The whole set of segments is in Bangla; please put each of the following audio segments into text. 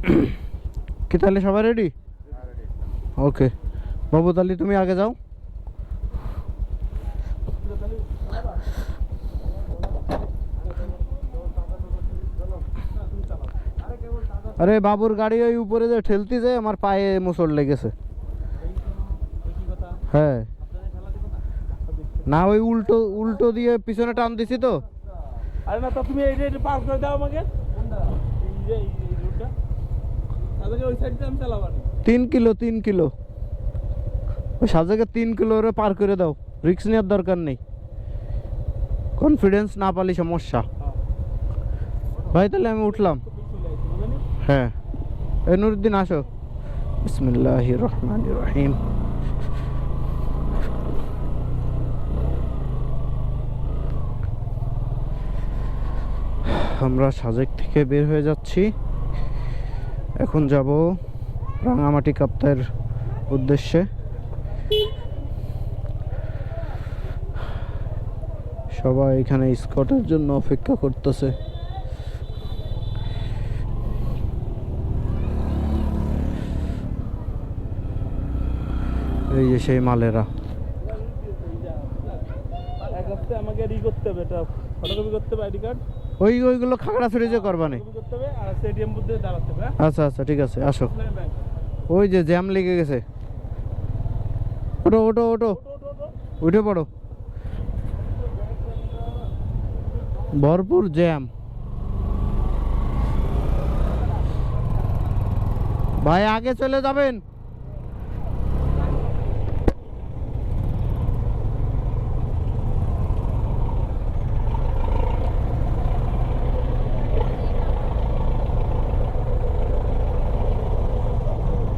কি তাহলে সবাই রেডি ওকে বাবু তাহলে তুমি আগে যাও। আরে বাবুর গাড়ি ওই উপরে যে ঠেলতি যে, আমার পায়ে মোচড় লেগেছে। হ্যাঁ। না, ওই উল্টো উল্টো দিয়ে পিছনে টান দিছি তো। আরে না তুমি এই পার করে দাও আমাকে এই যে এই এই রোডটা তাদেরকে ওই সাইডটা আমি চালাবো না। তিন কিলো তিন কিলো। ওই সাজেকে তিন কিলো পার করে দাও। রিক্স নেওয়ার দরকার নেই। কনফিডেন্স না পালি সমস্যা। ভাই তাহলে আমি উঠলাম? হ্যাঁ এই নুরুদ্দিন আসো। বিসমিল্লাহ রহমান রহিম। আমরা সাজেক থেকে বের হয়ে যাচ্ছি। এখন যাব রাঙামাটি কাপ্তার উদ্দেশ্যে। সবাই এখানে স্কটের জন্য অপেক্ষা করতেছে। এই যে সেই মালেরা। আমাকে ই করতে হবে এটা ফটোকপি করতে হবে আইডি কার্ড ওই ওইগুলো খাগড়া ফ্রিজে করবানে কপি করতে হবে আর স্টেডিয়াম বুদ্ধে দাঁড়াতে হবে হ্যাঁ? আচ্ছা আচ্ছা ঠিক আছে আসো। ওই যে জ্যাম লেগে গেছে। ওটো, ওটো, ওটো। উঠে পড়ো। ভরপুর জ্যাম। ভাই আগে চলে যাবেন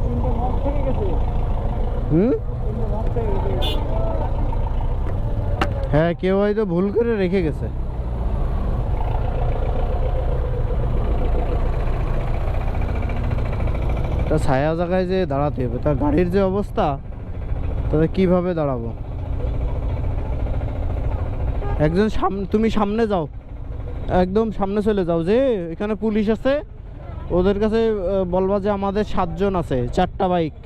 তিনটে মগ থেকে গেছে হুম? হ্যাঁ কেউ হয়তো ভুল করে রেখে গেছে। তা ছায়া জায়গায় যে দাঁড়াতে হবে, তা গাড়ির যে অবস্থা তাহলে কীভাবে দাঁড়াবো? একজন সামনে তুমি সামনে যাও। একদম সামনে চলে যাও যে, এখানে পুলিশ আছে, ওদের কাছে বলবা যে আমাদের সাতজন আছে, চারটা বাইক।